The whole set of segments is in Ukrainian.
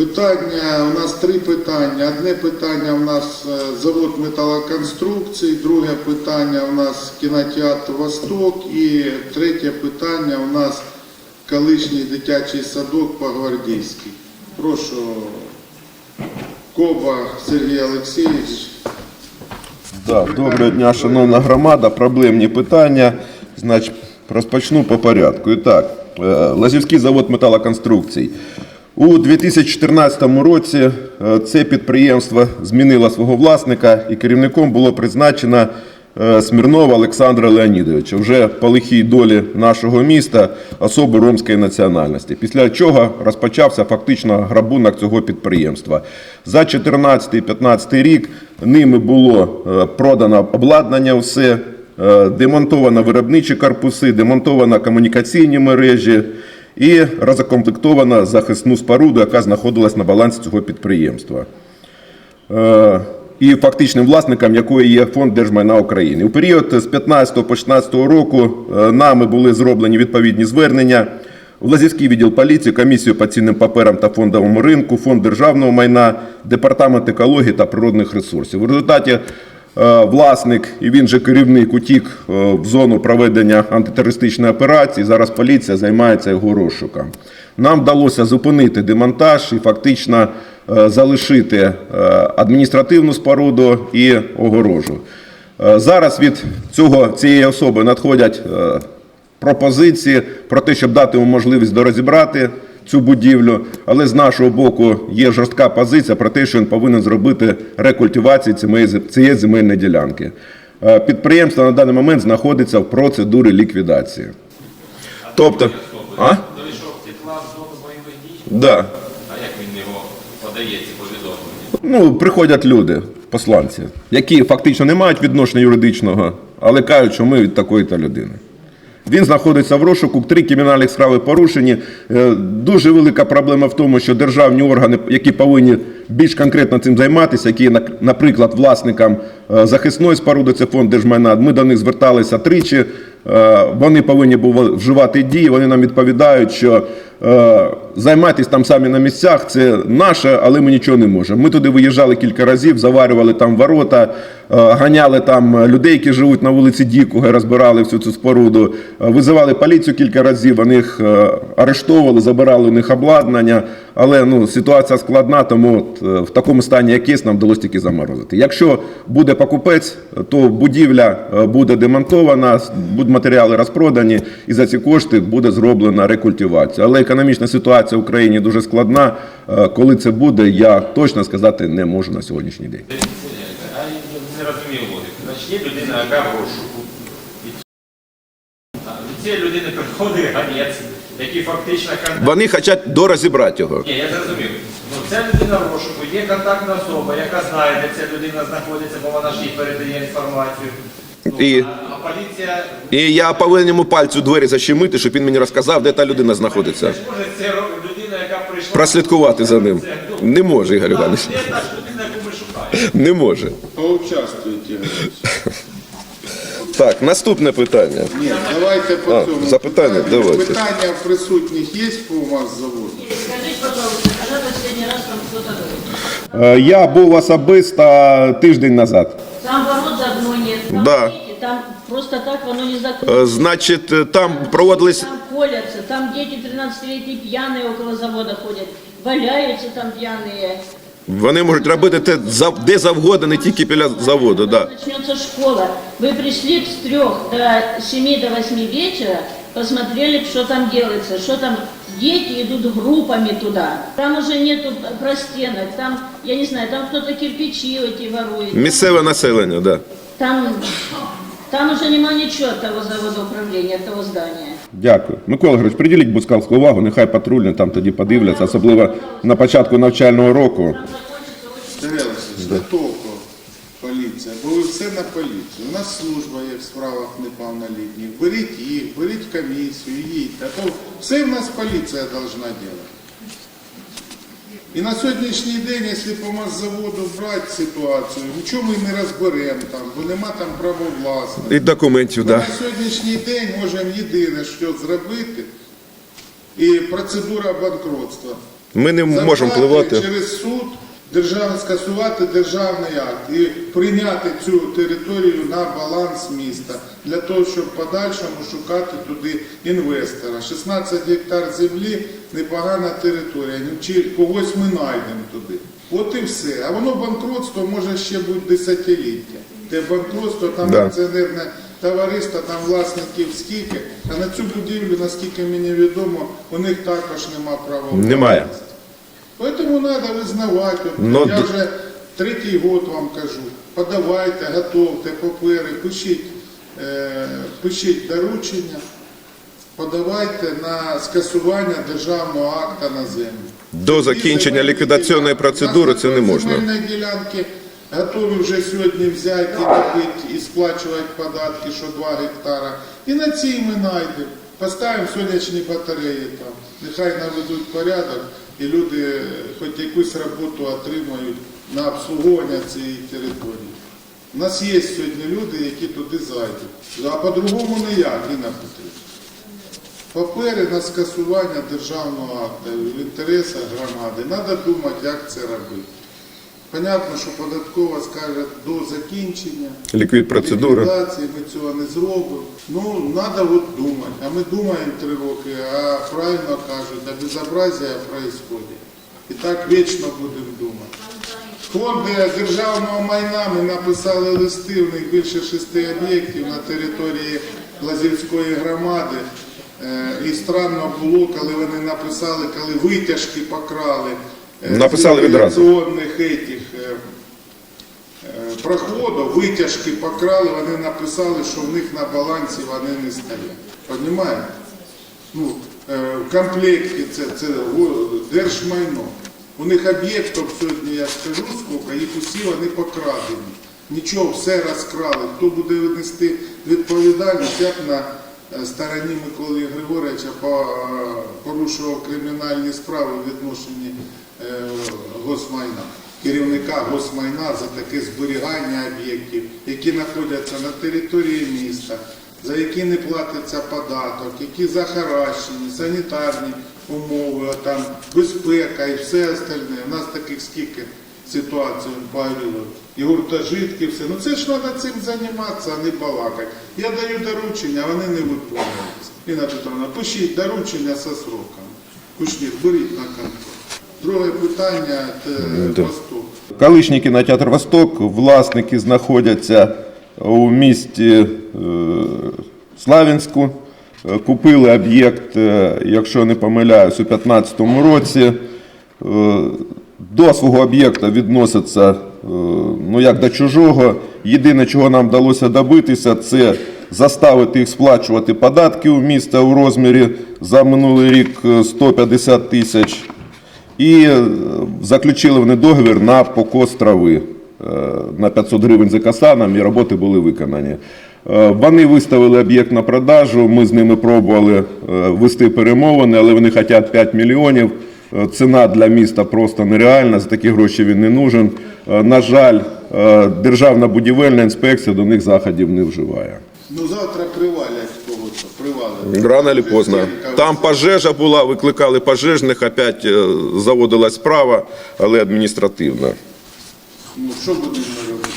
Питання, у нас три питання. Одне питання у нас е, завод металоконструкцій, друге питання у нас кінотеатр Восток і третє питання у нас колишній дитячий садок по-гвардійськи. Прошу, Коба Сергій Олексійович. Да, доброго дня, шановна громада. Проблемні питання. Значить, розпочну по порядку. І так, е, Лазівський завод металоконструкцій. У 2014 році е, це підприємство змінило свого власника і керівником було призначено е, Смірнова Олександра Леонідовича, вже по лихій долі нашого міста, особи ромської національності. Після чого розпочався фактично грабунок цього підприємства. За 2014-2015 рік ними було е, продано обладнання все, демонтовано виробничі корпуси, демонтовано комунікаційні мережі і розкомплектовано захисну споруду, яка знаходилась на балансі цього підприємства. Е, І фактичним власником якої є фонд держмайна України. У період з 15 по 16 року е, нами були зроблені відповідні звернення в Лазівський відділ поліції, комісію по цінним паперам та фондовому ринку, фонд державного майна, департамент екології та природних ресурсів. У результаті власник і він же керівник утік е, в зону проведення антитерористичної операції. Зараз поліція займається його розшуком. Нам вдалося зупинити демонтаж і фактично е, залишити е, адміністративну споруду і огорожу. Е, Зараз від цього цієї особи надходять е, пропозиції про те, щоб дати йому можливість дорозібрати цю будівлю, але з нашого боку є жорстка позиція про те, що він повинен зробити рекультивацію цієї земельної ділянки. Е, Підприємство на даний момент знаходиться в процедурі ліквідації. Тобто, а? Да. а як він його подає ці повідомлення? Ну, приходять люди, посланці, які фактично не мають відношення юридичного, але кажуть, що ми від такої-то людини. Він знаходиться в розшуку, три кримінальні справи порушені. Е, Дуже велика проблема в тому, що державні органи, які повинні більш конкретно цим займатися, які наприклад, власникам е, захисної споруди, це фонд держмайна, ми до них зверталися тричі. Е, Вони повинні були вживати дії. Вони нам відповідають, що займайтесь там самі на місцях, це наше, але ми нічого не можемо. Ми туди виїжджали кілька разів, заварювали там ворота, е, ганяли там людей, які живуть на вулиці Дікуги, розбирали всю цю споруду, е, визивали поліцію кілька разів, вони їх е, арештовували, забирали у них обладнання. Але ну, ситуація складна, тому от, в такому стані, як є, нам вдалося тільки заморозити. Якщо буде покупець, то будівля буде демонтована, будуть матеріали розпродані, і за ці кошти буде зроблена рекультивація. Але економічна ситуація в Україні дуже складна. Е, Коли це буде, я точно сказати не можу на сьогоднішній день. Я не розумію логіки. Значить, є людина, яка в розшуку. Від... Цієї людини приходить ганець, який фактично кандидат. Вони хочуть дорозібрати його. Ні, я зрозумів. Ну, ця людина в розшуку, є контактна особа, яка знає, де ця людина знаходиться, бо вона ж їй передає інформацію. І- І я повинен йому пальцю двері защемити, щоб він мені розказав, де та людина знаходиться. Прослідкувати за ним. Не може, Ігор Іванович. Не може. Поучаствуйте. Так, наступне питання. Ні, давайте по А, цьому. запитання, давайте. Питання присутніх є по вас заводу? Скажите, пожалуйста, когда последний раз там кто-то? Е, Я був особисто тиждень назад. Там ворот давно нет. Там, Да дети, там просто так воно не Е, закрыто. Значить, е, там проводились. Там колятся, там дети 13-летние пьяные около завода ходят. Валяются там пьяные. Вони можуть робити те зав- де завгодно, не тільки біля заводу. Да. Начнется школа. Вы пришли с трех до 7 до 8 вечера, посмотрели, что там делается, что там дети идут группами туда. Там уже нету простенок, там, я не знаю, там кто-то кирпичи эти ворует. Місцеве населення, да. Там, там уже нема нічого того заводу управління, того здання. Дякую. Микола Григорович, приділіть, будь ласка, увагу, нехай патрульні там тоді подивляться, особливо на початку навчального року. Олексійович, поліція, бо ви все на поліцію. У нас служба є в справах неповнолітніх. Беріть їх, беріть комісію, їдьте. А то все в нас поліція повинна робити. І на сьогоднішній день, якщо по Мосзаводу брати ситуацію, нічого ми не розберемо там, бо нема там правовласності. І документів, так. да. на сьогоднішній день можемо єдине, що зробити, і процедура банкротства. Ми не можемо впливати. через суд держав, скасувати державний акт і прийняти цю територію на баланс міста для того, щоб в подальшому шукати туди інвестора. 16 гектар землі непогана територія. Ну, Чи когось ми знайдемо туди. От і все. А воно банкротство може ще бути десятиліття. Те банкротство, там Да. акціонерне товариство, там власників скільки, а на цю будівлю, наскільки мені відомо, у них також нема права. Немає. Поэтому надо визнавати. Но я вже третій год вам кажу. Подавайте, готовте папери, пишіть, е, пишіть доручення, подавайте на скасування державного акта на землю. До закінчення ліквідаційної процедури це не можна. Земельні ділянки готові вже сьогодні взяти, купити і сплачувати податки, що 2 гектара. І на цій ми знайдемо. Поставимо сонячні батареї там. Нехай наведуть порядок і люди хоч якусь роботу отримають на обслуговування цієї території. У нас є сьогодні люди, які туди зайдуть. А по-другому ніяк, Інна Петрівна. Папери на скасування державного акту в інтересах громади. Треба думати, як це робити. Понятно, що податкова скаже до закінчення. Ліквід процедури. ліквідації ми цього не зробимо. Ну, треба от думати. А ми думаємо три роки, а правильно кажуть, а безобразія происходит. І так вічно будемо думати. Фонди державного майна ми написали листи, в них більше шести об'єктів на території Лазівської громади. Е, І странно було, коли вони написали, коли витяжки покрали. Написали відразу. етих, е, е, проходу, витяжки покрали, вони написали, що в них на балансі вони не стоять. Понімаєте? Ну, е, в комплекті це, це держмайно. У них об'єктів сьогодні, я скажу скільки, їх усі вони покрадені. Нічого, все розкрали. Хто буде нести відповідальність, як на стороні Миколи Григоровича порушував кримінальні справи в відношенні госмайна, керівника госмайна за таке зберігання об'єктів, які знаходяться на території міста, за які не платиться податок, які захаращені, санітарні умови, там безпека і все остальне. У нас таких скільки ситуацій появилось. І гуртожитки, все. Ну це ж треба цим займатися, а не балакати. Я даю доручення, вони не виконуються. Інна Петровна, пишіть доручення зі сроками. Кушнір, беріть на контроль. Друге питання це. Восток. Колишній кінотеатр Восток, власники знаходяться у місті е, Славянську. Е, Купили об'єкт, е, якщо не помиляюсь, у 2015 році. До свого об'єкта відносяться ну, як до чужого. Єдине, чого нам вдалося добитися, це заставити їх сплачувати податки у міста у розмірі за минулий рік е, 150 тисяч. І е, заключили вони договір на покос трави е, на 500 гривень за касаном, і роботи були виконані. Е, Вони виставили об'єкт на продажу, ми з ними пробували вести перемовини, але вони хочуть 5 мільйонів. Ціна для міста просто нереальна, за такі гроші він не нужен. На жаль, Державна будівельна інспекція до них заходів не вживає. Ну завтра привалять. Рано чи поздно. Там пожежа була, викликали пожежних, опять е, заводилась справа, але адміністративна. Ну що будемо робити?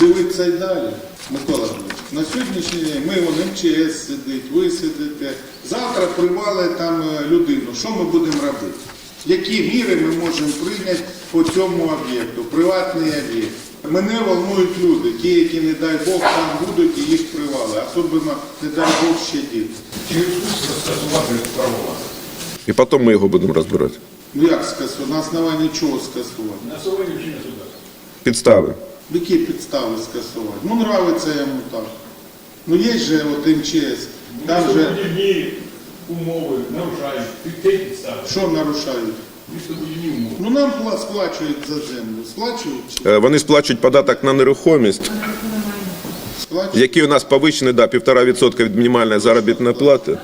Дивитися й далі. Микола на сьогоднішній день ми вон МЧС сидить, ви сидите. Завтра привали там е, людину. Що ми будемо робити? Які міри ми можемо прийняти по цьому об'єкту? Приватний об'єкт. Мене волнують люди, ті, які, не дай Бог, там будуть і їх привали. Особливо, не дай Бог, ще діти. І потім ми його будемо розбирати. Ну як скасувати? На основанні чого скасувати? На сьогодні вчення суда. Підстави. Які підстави скасувати? Ну, нравиться йому так. Ну є же от МЧС, там же умови нарушають. Ти підстави. що нарушають? Ну нам сплачують за землю. Сплачують чи Е, Вони сплачують податок на нерухомість, сплачують? який у нас повищений да, 1,5% від мінімальної заробітної плати.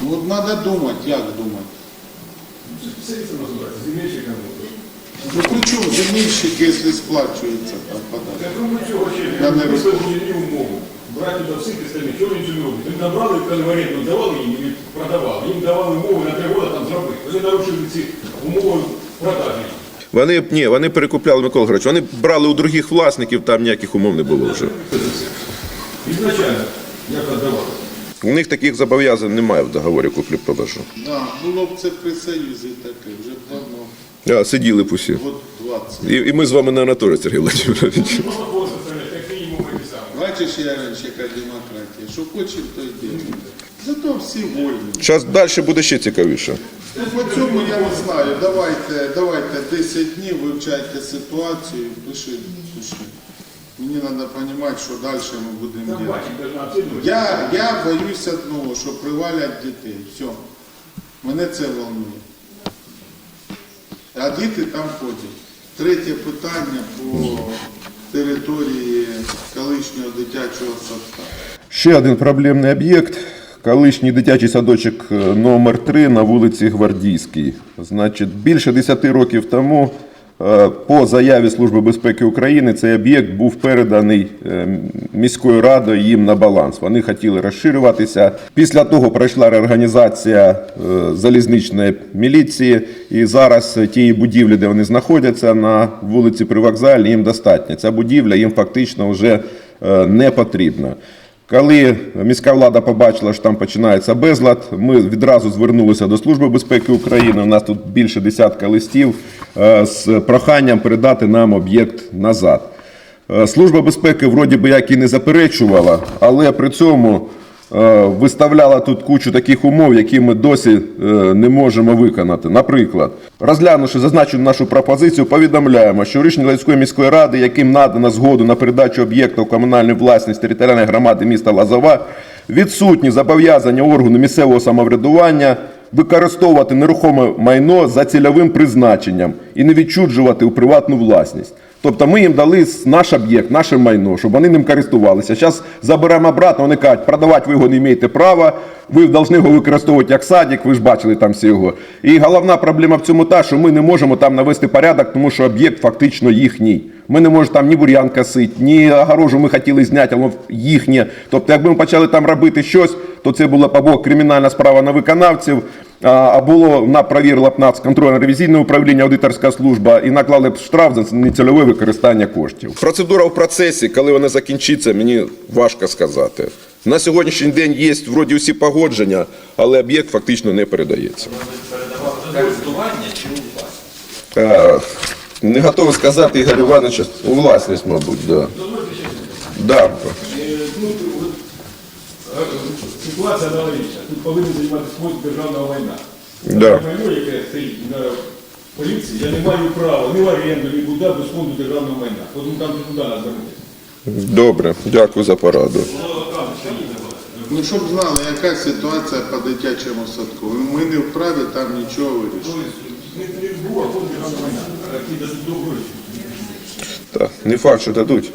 Ну от треба думати, як думати. Ну при чому земельщик, якщо сплачується там податок? Я думаю, цього Я ще не умови. Брати туди всіх підставних, що вони собі роблять? Вони набрали, коли давали їм і продавали. Їм давали умови на три роки там зробити. Вони нарушили ці умови продажі. Вони ні, вони перекупляли Микола Григорович, вони брали у других власників, там ніяких умов не було вже. Ізначально, як віддавали. У них таких зобов'язань немає в договорі куплі-продажу. Да, було б це при Союзі таке, вже давно, А, сиділи б усі. год 20. І, і ми з вами, наверное, теж, Сергій Владимирович. Ну, от ось це, як мінімум, такі самі. Бачиш, Яrenч, яка демократія, що хочемо, то й ділимо. Зато всі вольні. Зараз далі буде ще цікавіше. Ну, по цьому я не знаю. Давайте, давайте 10 днів вивчайте ситуацію, пишіть, пишіть. Мені треба розуміти, що далі ми будемо робити. Я, я боюсь одного, що привалять дітей. Все. Мене це волнує. А діти там ходять. Третє питання по території колишнього дитячого садка. Ще один проблемний об'єкт. Колишній дитячий садочок е, номер 3 на вулиці Гвардійській. Значить, більше 10 років тому по заяві Служби безпеки України цей об'єкт був переданий е, міською радою їм на баланс. Вони хотіли розширюватися. Після того пройшла реорганізація е, залізничної міліції, і зараз е, тієї будівлі, де вони знаходяться на вулиці Привокзальній, їм достатньо. Ця будівля їм фактично вже е, не потрібна. Коли міська влада побачила, що там починається безлад, ми відразу звернулися до Служби безпеки України. У нас тут більше десятка листів е, з проханням передати нам об'єкт назад. Е, Служба безпеки вроді би як і не заперечувала, але при цьому виставляла тут кучу таких умов, які ми досі е, не можемо виконати. Наприклад, розглянувши зазначену нашу пропозицію, повідомляємо, що рішення Луцької міської ради, яким надано згоду на передачу об'єкта у комунальну власність територіальної громади міста Лазова, відсутні зобов'язання органу місцевого самоврядування використовувати нерухоме майно за цільовим призначенням і не відчуджувати у приватну власність. Тобто ми їм дали наш об'єкт, наше майно, щоб вони ним користувалися. Зараз заберемо обратно, вони кажуть, продавати ви його не маєте права, ви повинні його використовувати як садик, ви ж бачили там всі його. І головна проблема в цьому та, що ми не можемо там навести порядок, тому що об'єкт фактично їхній. Ми не можемо там ні бур'ян косити, ні огорожу ми хотіли зняти, але їхнє. Тобто, якби ми почали там робити щось, то це була б або кримінальна справа на виконавців, а а було на провірила б нас контрольно-ревізійне управління, аудиторська служба і наклали б штраф за нецільове використання коштів. Процедура в процесі, коли вона закінчиться, мені важко сказати. На сьогоднішній день є вроді усі погодження, але об'єкт фактично не передається. Е, Не готовий сказати Ігор Іванович, у власність, мабуть, да. Да. От, Ситуація аналогічна. Тут повинен займатися фонд державного майна. Да. Майно, яке стоїть на поліції, я не маю права ні в оренду, ні куди без фонду державного майна. Тому там туди треба звернутися. Добре, дякую за пораду. Ну, щоб знали, яка ситуація по дитячому садку. Ми не вправі там нічого вирішити. Так, не факт, що дадуть.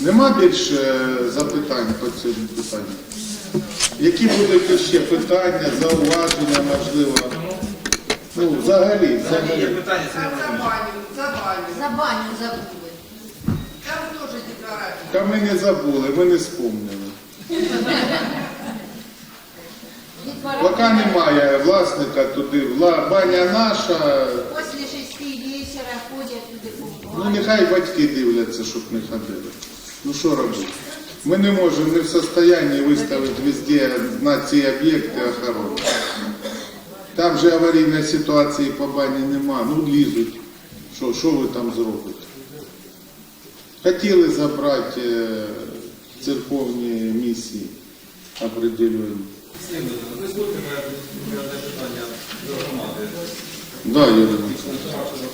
Нема більше запитань по цьому питанню? Які будуть ще питання, зауваження, можливо? Ну, взагалі, взагалі. За баню, за баню. За баню забули. Та ми не забули, ми не спомнили. Поки немає власника туди, вла- баня наша, Після шести вечора ходять туди по ну нехай батьки дивляться, щоб не ходили. Ну що робити? Ми не можемо, не в состоянні виставити везде на ці об'єкти охорону. Там же аварійної ситуації по бані нема, ну лізуть. Що, що ви там зробите? Хотіли забрати е, церковні місії определені. Дозвольте моє питання до громади. Да, Юрій Олександрович.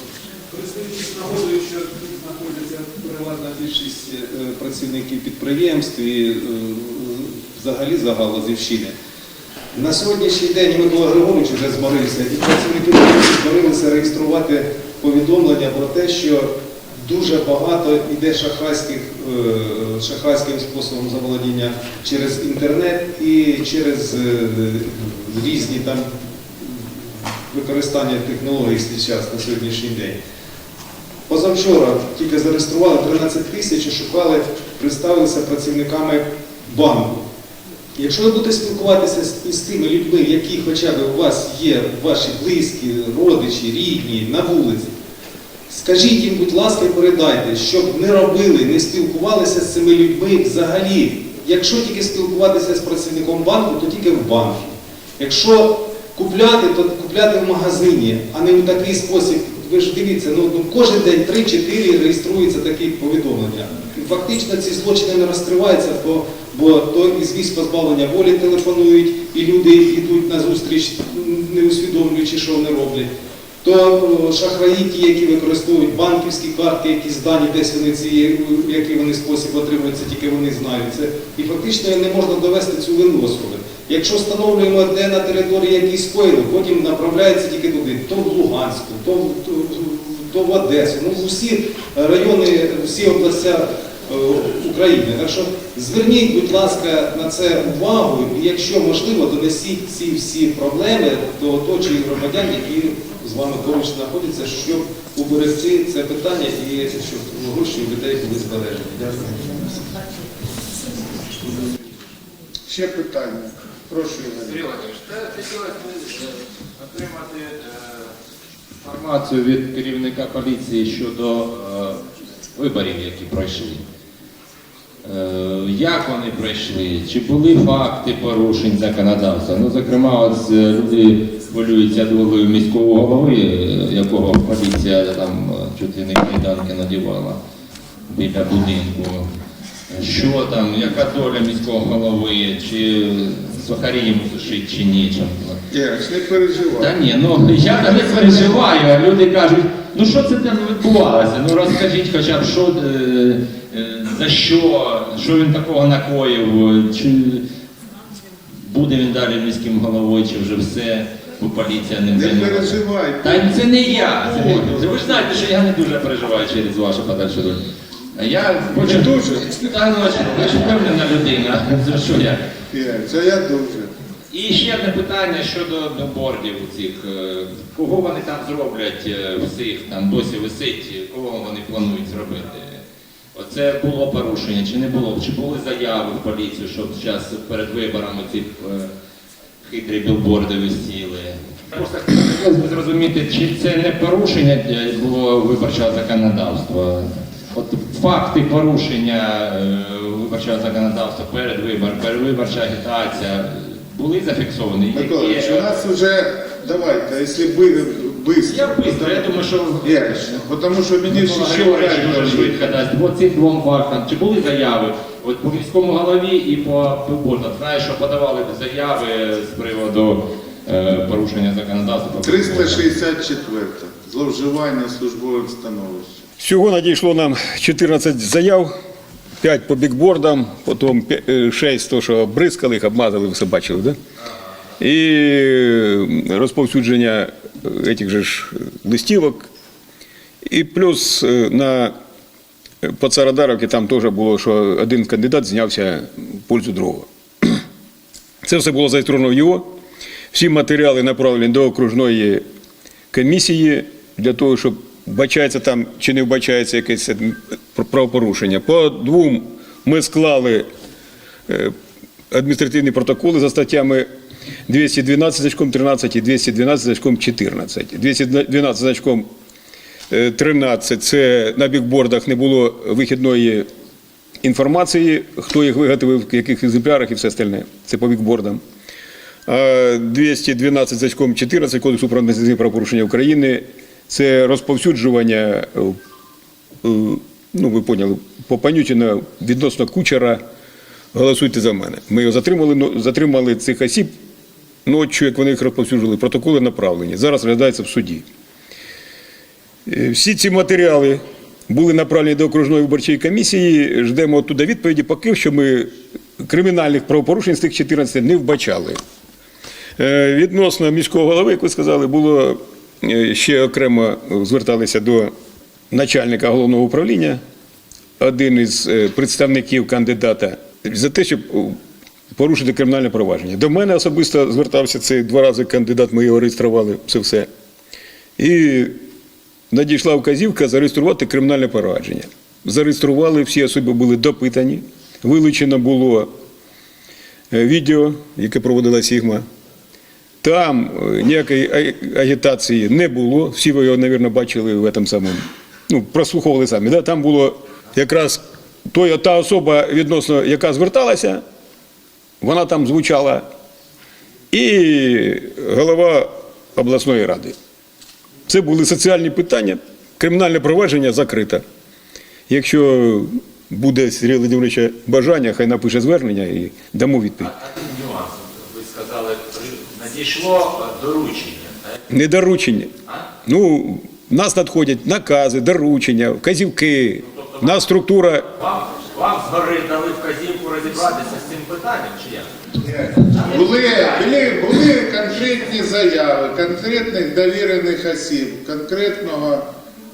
Користуючись нагодою, що тут знаходиться переважна більшість е, працівників підприємств і е, взагалі загалозівщини. На сьогоднішній день Микола Григорович вже зморився, і працівники зморилися реєструвати повідомлення про те, що дуже багато йде шахрайських, е, шахрайським способом заволодіння через інтернет і через е, різні там використання технологій зараз на сьогоднішній день. Позавчора тільки зареєстрували 13 тисяч і шукали, представилися працівниками банку. Якщо ви будете спілкуватися з, тими людьми, які хоча б у вас є, ваші близькі, родичі, рідні, на вулиці, скажіть їм, будь ласка, і передайте, щоб не робили, не спілкувалися з цими людьми взагалі. Якщо тільки спілкуватися з працівником банку, то тільки в банку. Якщо купляти, то купляти в магазині, а не в такий спосіб. Ви ж дивіться, ну, ну кожен день 3-4 реєструються такі повідомлення. І фактично ці злочини не розкриваються, бо, бо то із місць позбавлення волі телефонують, і люди йдуть на зустріч, не усвідомлюючи, що вони роблять. То о, шахраї, ті, які використовують банківські картки, якісь дані, десь вони ці, в який вони спосіб отримуються, тільки вони знають це. І фактично не можна довести цю вину особи. Якщо встановлюємо, де на території якісь скоїли, потім направляється тільки туди, то в Луганську, то, то, то в Одесу, ну в усі райони, всі області е, України. Так що зверніть, будь ласка, на це увагу, і якщо можливо, донесіть ці всі проблеми до оточуючих громадян, які з вами поруч знаходяться, щоб уберегти це питання і щоб гроші у людей були збережені. Дякую. Ще питання. Прошу, Ігор. Сергій Володимирович, та хотілося б отримати е, інформацію від керівника поліції щодо е, виборів, які пройшли. Е, Як вони пройшли? Чи були факти порушень законодавства? Ну, зокрема, е, люди хвилюються долею міського голови, е, якого поліція там е, чуть кайданки надівала біля будинку. Що там, яка доля міського голови, чи сухарі йому сушить, чи ні? Ігор, не переживай. Та ні, ну я не переживаю, а люди кажуть, ну що це там відбувалося? Ну розкажіть хоча б, що, е, е, за що, що він такого накоїв, чи буде він далі міським головою, чи вже все, бо поліція ним Не займається. переживай. Та це не я. Володимирович. Ви ж знаєте, що я не дуже переживаю через вашу подальшу долю. А Я хочу... Дуже? Та, ну, ви ж впевнена людина, за що я? Це я дуже. І ще одне питання щодо білбордів цих. е, Кого вони там зроблять е, всіх, там досі висить, кого вони планують зробити? Оце було порушення, чи не було? Чи були заяви в поліцію, щоб зараз перед виборами ці е, хитрі білборди висіли? Просто хотілося б зрозуміти, чи це не порушення е, було виборчого законодавства? От факти порушення е, виборчого законодавства перед вибором, передвиборча агітація були зафіксовані? Миколаївич, Які- у нас уже, давайте, якщо би, быстро. Я быстро, я думаю, що тому що мені Микола ще дуже швидко дасть. По цим двом фактам. Чи були заяви? От по міському голові і по Пилборду. Знаю, що подавали заяви з приводу е, порушення законодавства. по Пилборду. 364. Зловживання службовим становищем. Всього надійшло нам 14 заяв, 5 по бікбордам, потім 6 то, що бризкали, їх обмазали, ви все бачили, да? І е, розповсюдження е, цих же ж листівок. І плюс е, на по Царадаровці там теж було, що один кандидат знявся в пользу другого. Це все було зареєстровано в його. Всі матеріали направлені до окружної комісії для того, щоб вбачається там чи не вбачається якесь е, правопорушення. По двом ми склали е, адміністративні протоколи за статтями 212 значком 13 і 212 значком 14. 212 значком 13 це на бікбордах не було вихідної інформації, хто їх виготовив, в яких екземплярах і все остальне. Це по бікбордам. А 212 значком 14 Кодексу про адміністративні правопорушення України це розповсюджування, е, ну ви поняли, по Панютіна відносно кучера. Голосуйте за мене. Ми його затримали, затримали цих осіб ночі, як вони їх розповсюджували, протоколи направлені. Зараз розглядається в суді. Е, Всі ці матеріали були направлені до окружної виборчої комісії. Ждемо оттуда відповіді, поки що ми кримінальних правопорушень з тих 14 не вбачали. Е, Відносно міського голови, як ви сказали, було е, ще окремо зверталися до начальника головного управління, один із представників кандидата, за те, щоб порушити кримінальне провадження. До мене особисто звертався цей два рази кандидат, ми його реєстрували, це все. І надійшла вказівка зареєструвати кримінальне провадження. Зареєстрували, всі особи були допитані, вилучено було е, відео, яке проводила Сігма. Там е, ніякої агітації не було. Всі ви його, мабуть, бачили в этом самому. Ну, прослуховували самі. Да? Там було якраз той, та особа, відносно яка зверталася, вона там звучала, і голова обласної ради. Це були соціальні питання, кримінальне провадження закрите. Якщо буде Сергія Володимировича бажання, хай напише звернення і дамо відповідь. Один нюанс. Ви сказали, надійшло е, доручення. Не доручення. А? Ну, в нас надходять накази, доручення, вказівки. У нас структура. Вам, згори дали вказівку розібратися з цим питанням, чи як? Були, були, були конкретні заяви, конкретних довірених осіб, конкретного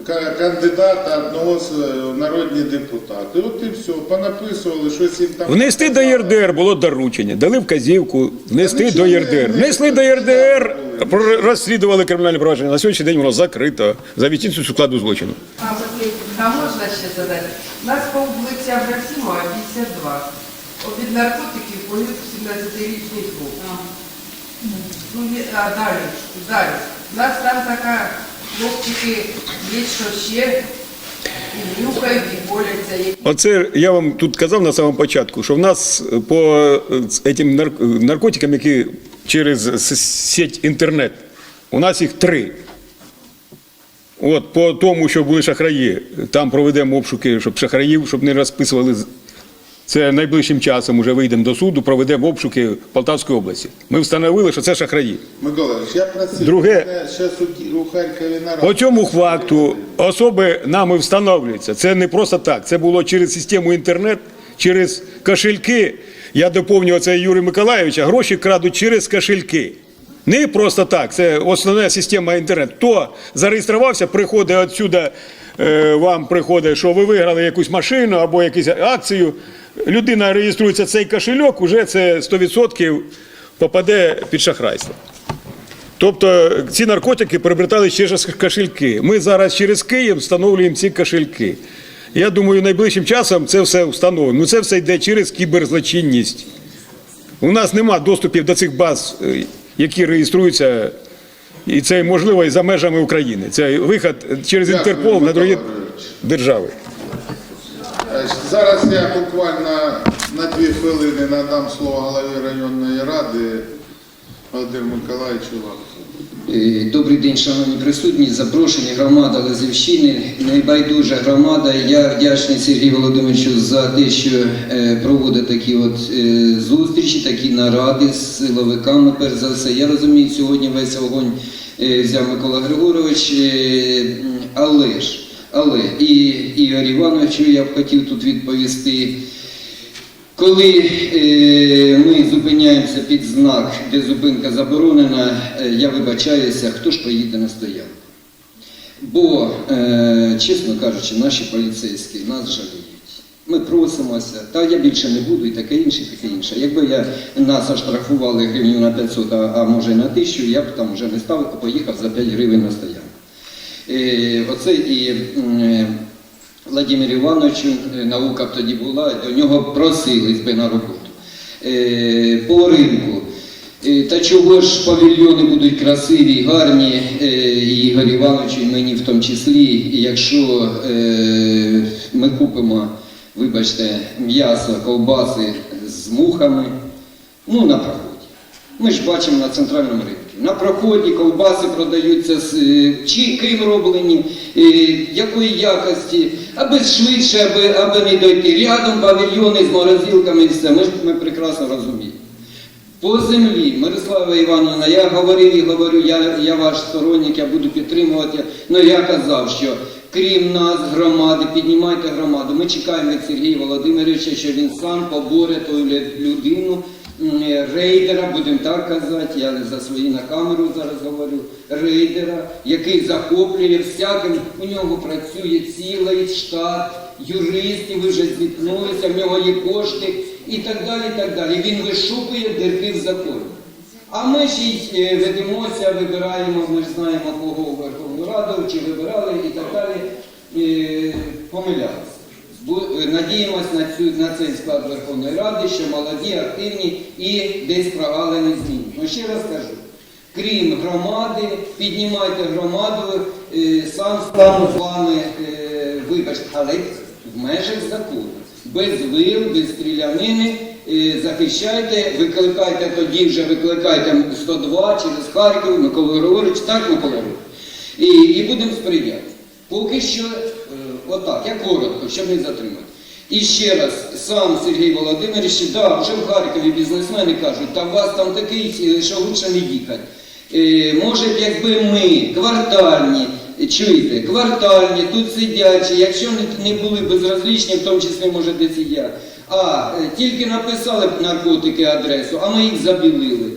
ка- кандидата одного з е, народні депутати. От і все, понаписували, щось їм там. Внести до ЄРДР було доручення, дали вказівку внести до ЄРДР. Внесли до ЄРДР, розслідували кримінальне провадження. На сьогоднішній день воно закрито за відцінку складу злочину. А, можна ще задати? Нас по вулиці Абрахімова 52. Від наркотиків погиб 17-річний хлопець. Ну, а далі, далі. У нас там така хлопчики є, що ще і нюхають, і боляться. Оце я вам тут казав на самому початку, що в нас по е, цим нар- наркотикам, які через сеть інтернет, у нас їх три. От по тому, що були шахраї, там проведемо обшуки, щоб шахраїв, щоб не розписували. Це найближчим часом вже вийдемо до суду, проведемо обшуки в Полтавській області. Ми встановили, що це шахраї. Миколаївич, я просив, Друге. у, Харкові народ. По цьому факту особи нами встановлюються. Це не просто так. Це було через систему інтернет, через кошельки. Я доповнював це Юрія Миколаївича, гроші крадуть через кошельки. Не просто так, це основна система інтернет. Хто зареєструвався, приходить отсюди, е, вам приходить, що ви виграли якусь машину або якусь акцію. Людина реєструється цей кошельок, уже це 100% попаде під шахрайство. Тобто ці наркотики приобретали через кошельки. Ми зараз через Київ встановлюємо ці кошельки. Я думаю, найближчим часом це все встановлено. Ну це все йде через кіберзлочинність. У нас нема доступів до цих баз, е, які реєструються, і це можливо і за межами України. Це вихід через Інтерпол на другі держави. Е, Зараз я буквально на дві хвилини надам слово голові районної ради Володимиру Миколаївичу Лапку. Е, Добрий день, шановні присутні. Запрошені громада Лазівщини, небайдужа громада. Я вдячний Сергію Володимировичу за те, що е, проводить такі от е, зустрічі, такі наради з силовиками. Перш за все, я розумію, сьогодні весь вогонь взяв Микола Григорович, але ж, але і Ігор Івановичу я б хотів тут відповісти. Коли е, ми зупиняємося під знак, де зупинка заборонена, е, я вибачаюся, хто ж поїде на стоянку. Бо, е, чесно кажучи, наші поліцейські нас жаліють. Ми просимося, та я більше не буду, і таке інше, і таке інше. Якби я нас оштрафували гривню на 500, а, може на 1000, я б там вже не став, а поїхав за 5 гривень на стоянку. Оце і Владимир Іванович, е, наука б тоді була, до нього просились би на роботу. Е, по ринку. Е, Та чого ж павільйони будуть красиві, гарні, е, Ігор Іванович, і мені в тому числі, якщо ми купимо, вибачте, м'ясо, ковбаси з мухами, ну на проході. Ми ж бачимо на центральному ринку. На проході ковбаси продаються е, чи ким роблені, е, якої якості, аби швидше, аби, аби не дойти. Рядом павільйони з морозилками і все. Ми ж ми прекрасно розуміємо. По землі, Мирослава Івановна, я говорив і говорю, я, я ваш сторонник, я буду підтримувати. Ну я казав, що крім нас, громади, піднімайте громаду. Ми чекаємо від Сергія Володимировича, що він сам поборе ту людину, рейдера, будемо так казати, я не за свої на камеру зараз говорю, рейдера, який захоплює всяким, у нього працює цілий штат юристів, вже зіткнулися, в нього є кошти і так далі. і так далі. Він вишукує дирки в законі. А ми й е, ведемося, вибираємо, ми ж знаємо, кого в Верховну Раду, чи вибирали і так далі, е, помилялися. Надіємось на, цю, на цей склад Верховної Ради, що молоді, активні і десь прогалини змінять. Ну ще раз кажу, крім громади, піднімайте громаду, е, сам стану з вами, е, вибачте, але в межах закону. Без вил, без стрілянини, е, захищайте, викликайте тоді вже викликайте 102 через Харків, Микола Григорович, так, Микола Григорович? І, і будемо сприяти. Поки що, отак, я коротко, щоб не затримати. І ще раз, сам Сергій Володимирович, да, вже в Харкові бізнесмени кажуть, та у вас там такий, е, що лучше не їхати. Е, може, якби ми, квартальні, е, чуєте, квартальні, тут сидячі, якщо не, не були безразлічні, в тому числі, може, десь і я, а е, тільки написали б наркотики адресу, а ми їх забілили.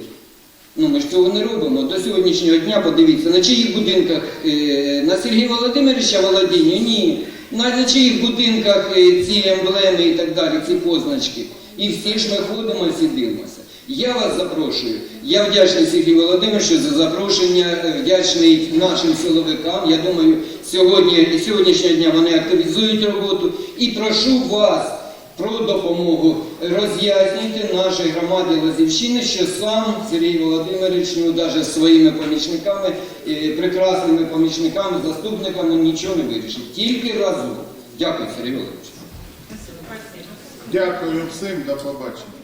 Ну, ми ж цього не робимо. До сьогоднішнього дня подивіться, на чиїх будинках, е, на Сергія Володимировича Володіння, ні. На, чиїх будинках е, ці емблеми і так далі, ці позначки. І всі ж ми ходимо, всі дивимося. Я вас запрошую. Я вдячний Сергію Володимировичу за запрошення, е, вдячний нашим силовикам. Я думаю, сьогодні сьогоднішнього дня вони активізують роботу. І прошу вас про допомогу. Роз'яснюйте нашій громаді Лазівщини, що сам Сергій Володимирович, ну навіть своїми помічниками, е, прекрасними помічниками, заступниками нічого не вирішить. Тільки разом. Дякую, Сергій Володимирович. Дякую всім, до побачення.